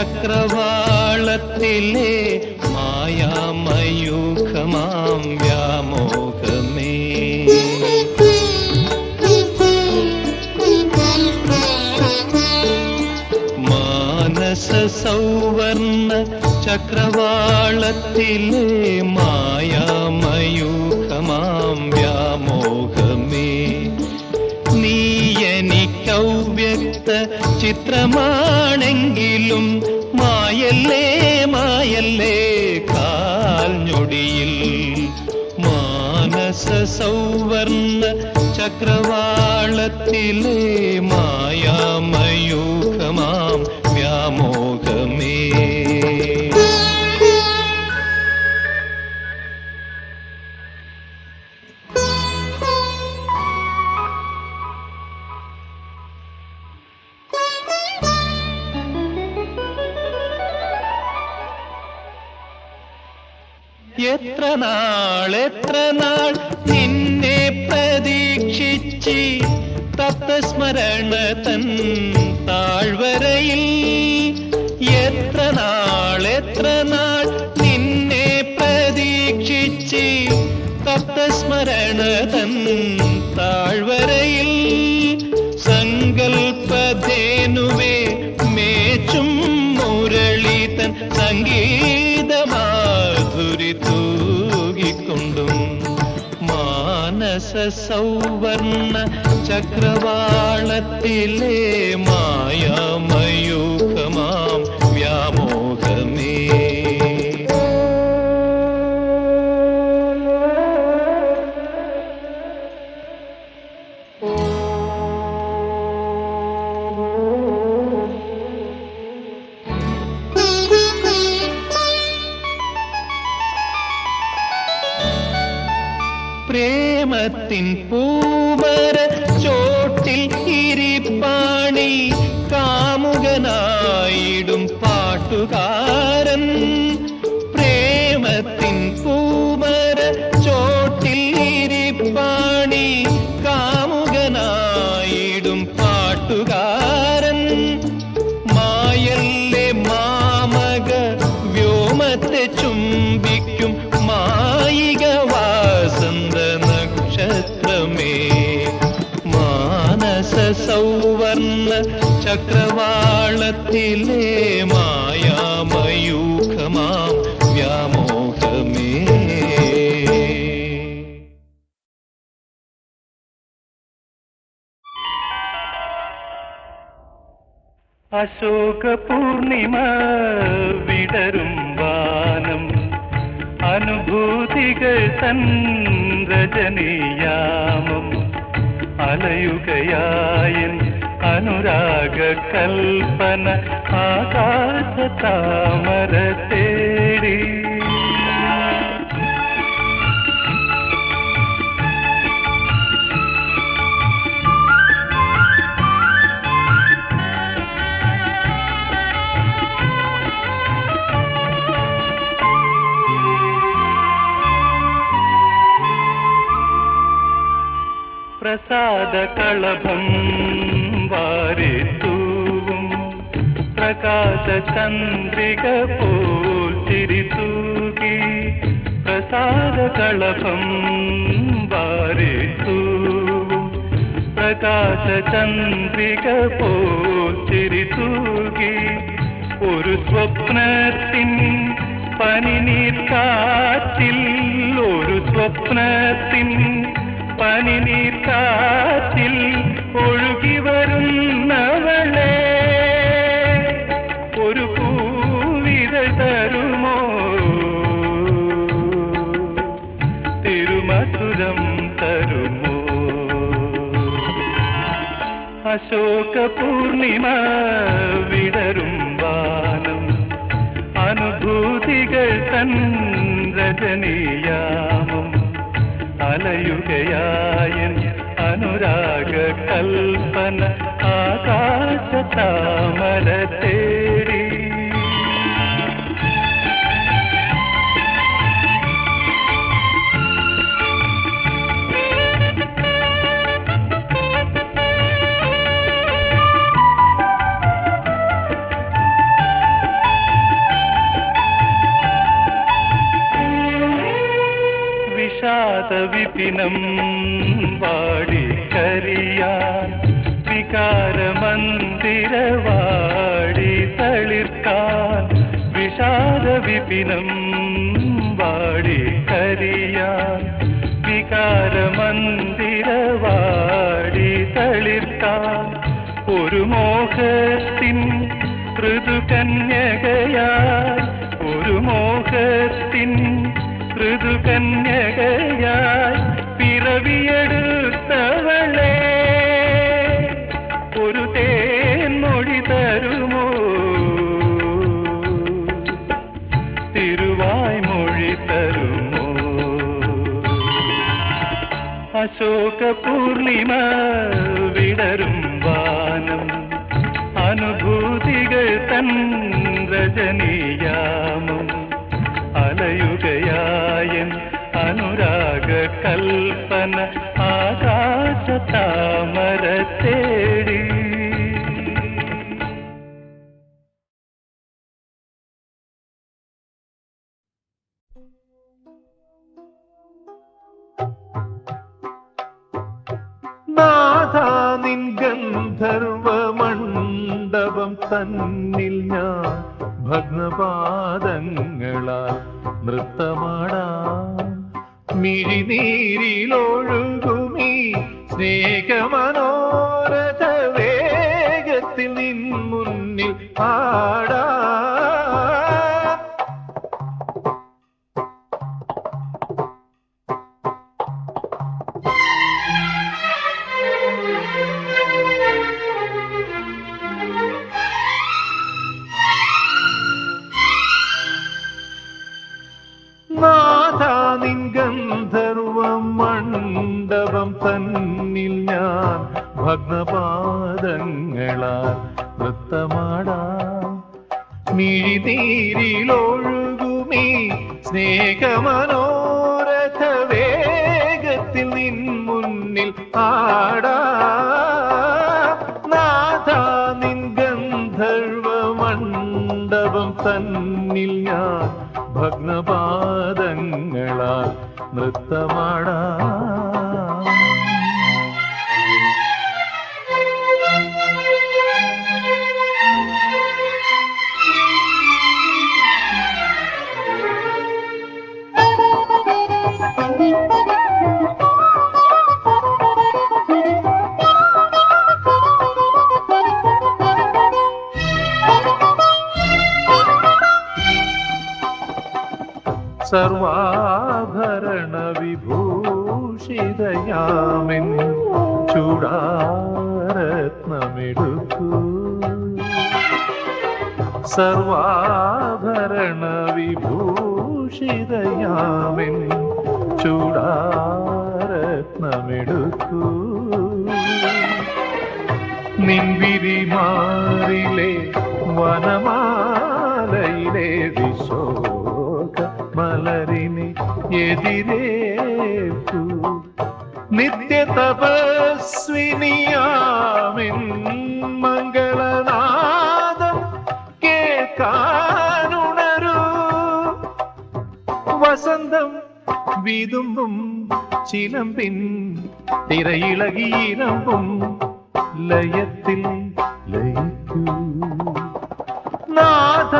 ചക്രവാളത്തിലെ മായാമയൂഖമാം വ്യാമോഹമേ. മാനസ സൗവർണ ചക്രവാളത്തിലെ മായാമയൂഖമാം വ്യാമോഹമേ. നീ എനിക്കൗവ്യക്ത ചിത്രമാണെങ്കിലും മായല്ലേ മായല്ലേ കാൽഞ്ഞൊടിയിൽ മാനസ സൗവർണ ചക്രവാളത്തിലെ മായാമയൂഖമാം എത്ര നാൾ നിന്നെ പ്രതീക്ഷിച്ച് തത്വസ്മരണ തൻ താഴ്വരയിൽ? എത്ര നാൾ എത്ര നാൾ നിന്നെ പ്രതീക്ഷിച്ച് തത്വസ്മരണ തൻ താഴ്വരയിൽ? സങ്കൽപ്പധേനുവേ മേച്ചും മുരളി തൻ മാനസ സൗവർണ ചക്രവാളത്തിലെ മായാമയൂഖമാം വ്യാമോഹമേ. പ്രേമത്തിൻ പൂവര ചോട്ടിൽ ഇരിപ്പാണി. കാമുകനായിടും പാട്ടുകാരൻ. വ്യാമോഹമേ. അശോക പൂർണിമ വിടരും വാനം. അനുഭൂതികൾ തൻ രജനീയാമം അനുരാഗ കൽപ്പന ആകാശ താമര തേടി പ്രസാദ കളഭം പ്രകാശ ചന്ദ്രിക പോൽ തിരിതൂകി. പ്രസാദ കളഭം ചന്ദ്രിക പോൽ തിരിതൂകി. ഒരു സ്വപ്നത്തിൻ പനിനീർക്കാറ്റിൽ ഒരു സ്വപ്നത്തിൻ പനിനീർക്കാറ്റിൽ ഒഴുകി വരുന്നവളെ പൂർണിമ വിടരും വാനം അനുഭൂതികൾ തൻ രജനീയാമം അലയുകയായൻ അനുരാഗ കൽപ്പന ആകാശ താമരത്തേര വിപിനം വാടി കരിയാൻ വികാരമന്ദിരവാടി തളിർക്കാൻ വിഷാദ വിപിനം വാടി കരിയാൻ വികാരമന്ദിരവാടി തളിർക്കാൻ ഒരു മോഹത്തിൻ ഋതുകന്യകയായി ഒരു മോഹത്തിൻ ഋതുകന്യകയായി പൂർണിമ വിടരും വാനം. അനുഭൂതികൾ തൻ രജനീയാമം. അലയുകയായൻ അനുരാഗ കൽപ്പന ആകാശ താമര തേടി. ഗന്ധർവ മണ്ഡപം തന്നിൽ ഞാൻ ഭഗ്നപാദങ്ങളാൽ നൃത്തമാടാം. മിഴിനീരിലൊഴുകുമീ സ്നേഹമനോരഥ വേഗത്തിൽ നിൻ മുന്നിൽ പാടാം. ഭഗ്നപാദങ്ങളാൽ നൃത്തമാടാം. മിഴിനീരിലൊഴുകുമീ സ്നേഹമനോരഥ വേഗത്തിൽ നിൻ മുന്നിൽ ആടാ നാഥ നിൻ ഗന്ധർവ മണ്ഡപം തന്നിൽ ഞാൻ ഭഗ്നപാദങ്ങളാൽ നൃത്തമാടാ. സർവാഭരണ വിഭൂഷിതയാമിൻ ചൂടാരത്നമെടുക്കൂ സർവാഭരണ വിഭൂഷിതയാമിൻ ചൂടാരത്നമെടുക്കൂ നിൻവിരിമാറിലെ വനമാലയിലെ വിശോക മലരിനെ എതിരേറ്റു നിത്യ തപസ്വിനിയാമിൻ മംഗളനാദം കേൾക്കാനുണരൂ. വസന്തം വിതുമ്പും ചിലമ്പിൻ തിരയിളകീരമ്പും ലയത്തിൽ ലയിക്കൂ. നാഥ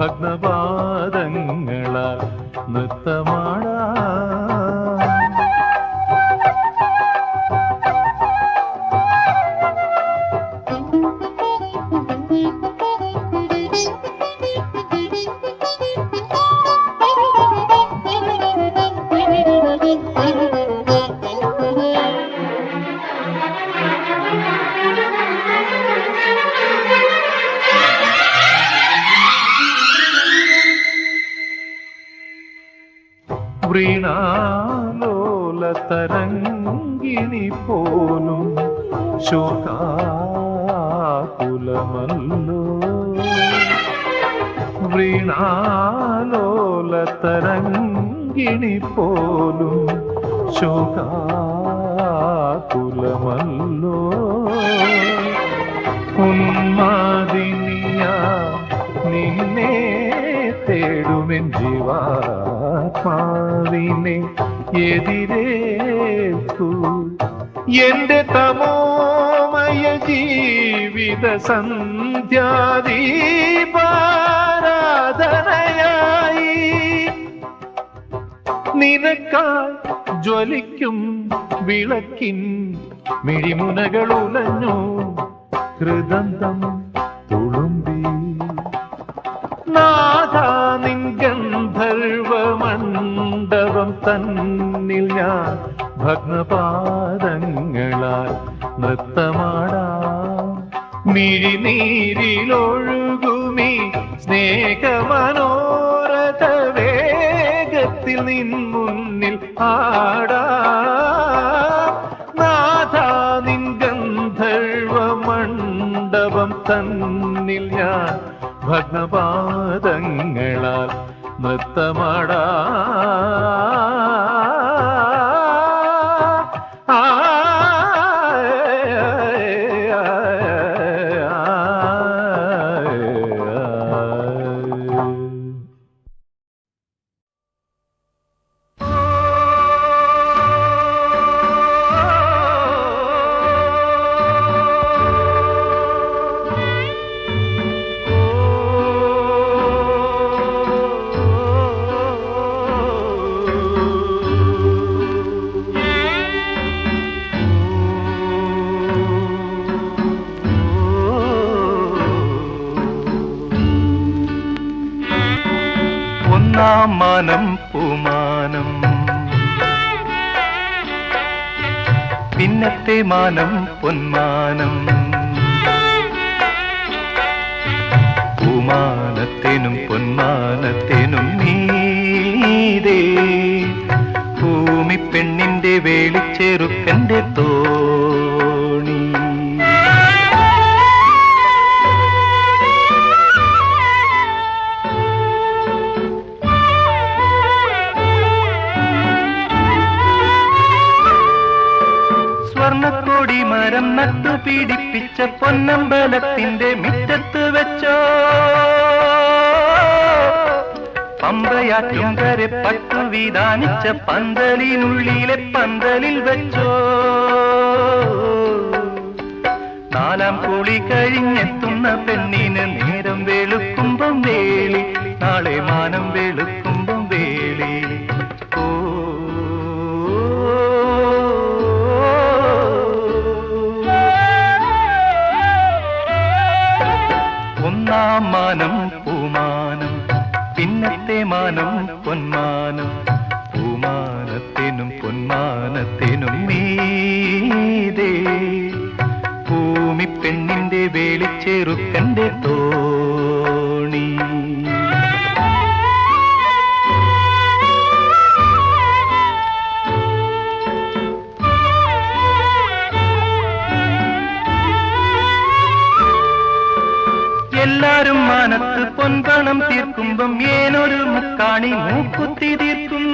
ഭഗ്നപാദങ്ങളാൽ పొంగిని పోను శోకాకులమల్లో వీణాలోల తరంగిణి పోను శోకాకులమల్లో ఉన్మాదినియా నిన్నే తేడుమెన్ జీవాత్మావినే എതിരേൽക്കൂ എന്റെ തമോമയ ജീവിത സന്ധ്യാദീപാരാധനയായി. നിനക്കാൽ ജ്വലിക്കും വിളക്കിൻ മിഴിമുനകൾ ഉലഞ്ഞു. ഹൃദന്തം തന്നിൽ ഞാൻ ഭഗ്നപാദങ്ങളാൽ നൃത്തമാടാം. മിഴിനീരിലൊഴുകുമി സ്നേഹമനോരഥ വേഗത്തിൽ നിൻ മുന്നിൽ ആടാ നിൻ തന്നിൽ ഞാൻ ഭഗ്നപാദങ്ങളാൽ നൃത്തമാടാ. പിന്നത്തെ മാനം പൊന്മാനം. മരം നട്ടു പീഡിപ്പിച്ച പൊന്നമ്പലത്തിന്റെ മുറ്റത്ത് വെച്ചോ? പമ്പയാറ്റുംകരെ പട്ടു വിധാനിച്ച പന്തലിനുള്ളിലെ പന്തലിൽ വെച്ചോ? നാലാം കൂളി കഴിഞ്ഞെത്തുന്ന പെണ്ണിന് നേരം വെളുക്കുമ്പം വേളി നാളെ മാനം വെളുക്കുമ്പം പിന്നത്തെ മാനം പൊന്മാനം പൂമാനത്തിനും പൊന്മാനത്തിനും മീതേ. ഭൂമി പെണ്ണിന്റെ തോണി. എല്ലാരും മാനത്ത് പൊൻപണം തീർക്കുമ്പം ഏനൊരു മുക്കാണി മൂക്കുത്തി തീർക്കും.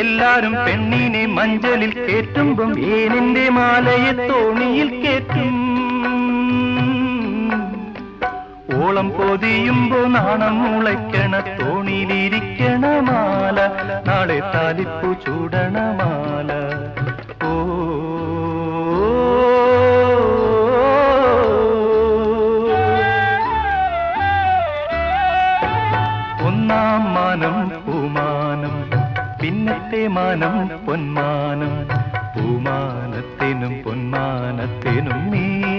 എല്ലാരും പെണ്ണിനെ മഞ്ചലിൽ കേറ്റുമ്പം ഏനിന്റെ മാലയെ തോണിയിൽ കേറ്റും. ഓളം പൊതിയുമ്പോ നാണം മുളയ്ക്കണ തോണിയിലിരിക്കണ മാല നാളെ താലിപ്പു ചൂടണ മാല. ഓ പിന്നത്തെ മാനം പൊന്മാനം. പൂമാനത്തിനും പൊന്മാനത്തിനും നീരേ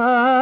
Bye.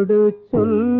கொடு சொல்.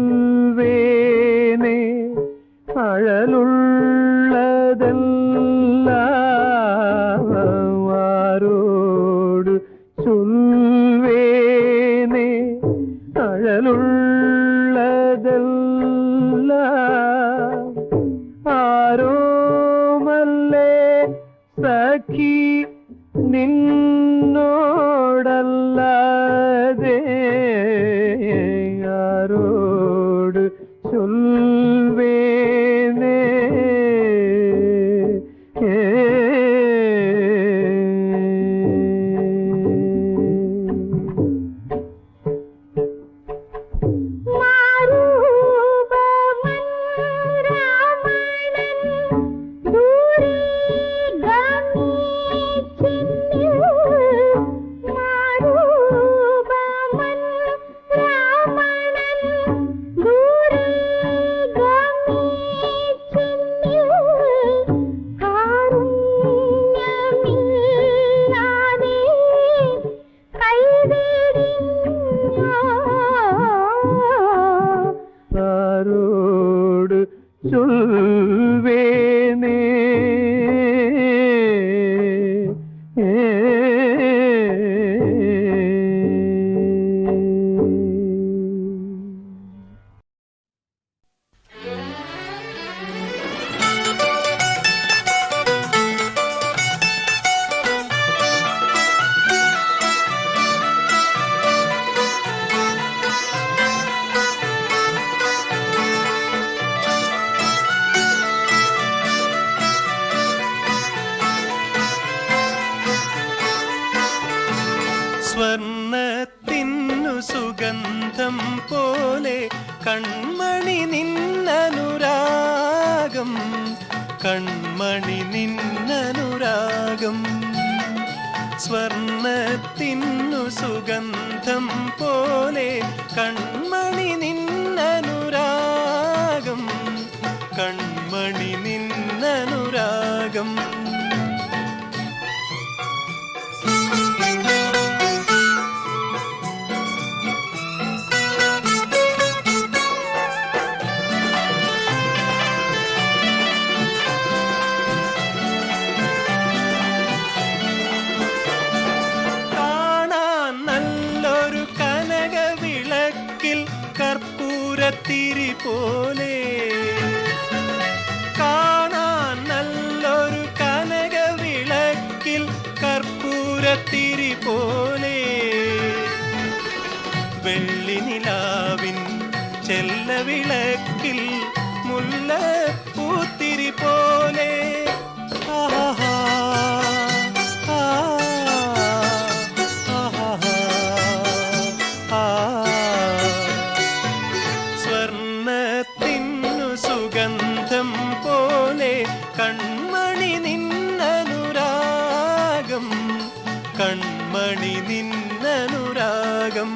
കൺമണി നിന്നനുരാഗം.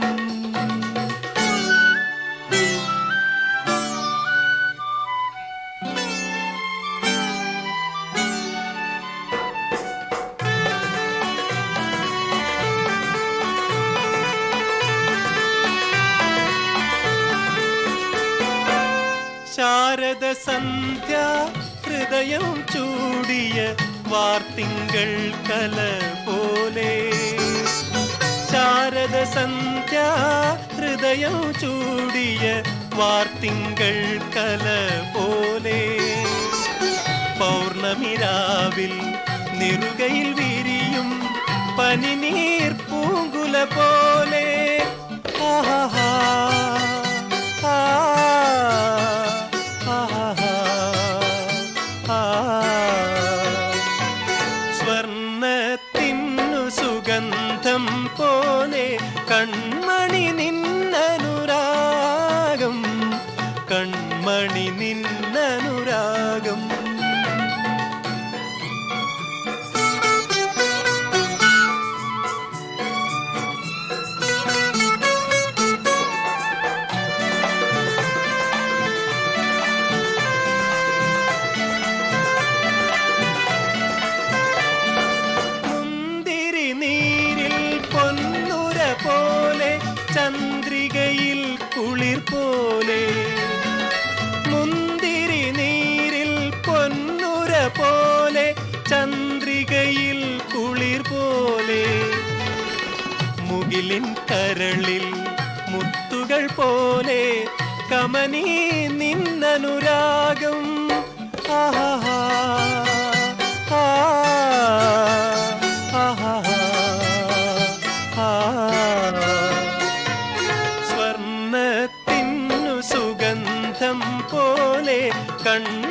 ശാരദ സന്ധ്യ ഹൃദയം ചൂടിയ വാർത്തിങ്കൾ കല പോലെ ശാരദ സന്ധ്യ ഹൃദയം ചൂടിയ വാർത്തിങ്കൾ കല പോലെ പൗർണമിരാവിൽ നിറുകയിൽ വിരിയും പനിനീർ പൂങ്കുല പോലെ ആഹാ കരളിൽ മുത്തുകൾ പോലെ കമനീ നിന്നനുരാഗം. ആഹാ സ്വർണത്തിനു സുഗന്ധം പോലെ കൺമണി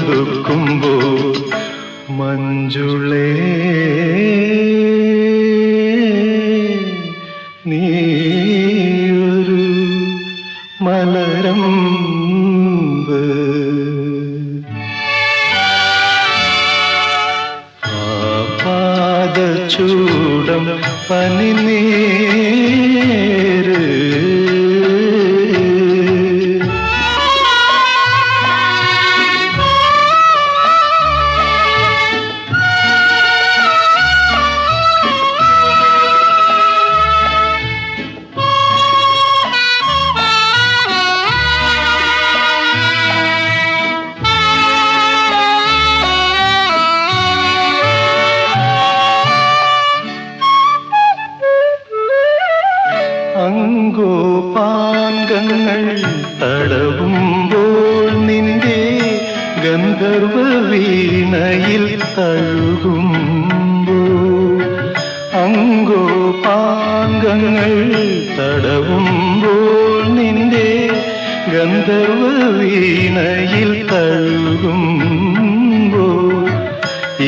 ഒതുക്കുമ്പോ മഞ്ജുളേ നീയൊരു മലരം ചൂടം പനി നീ ഗന്ധർവ തഴുകുമ്പോ അങ്കോ പാങ്കങ്ങൾ തടവുമ്പോൾ നിന്റെ ഗന്ധർവ വീണയിൽ തഴുകുമ്പോൾ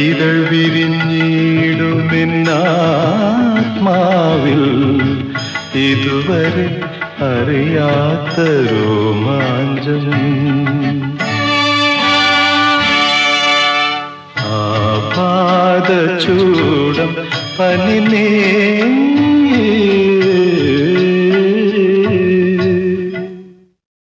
ഇതൾ വിരിഞ്ഞിടുമെന്നാത്മാവിൽ ഇതുവരെ അറിയാത്ത രോമാഞ്ചം ആപാദചൂടം പനിനേ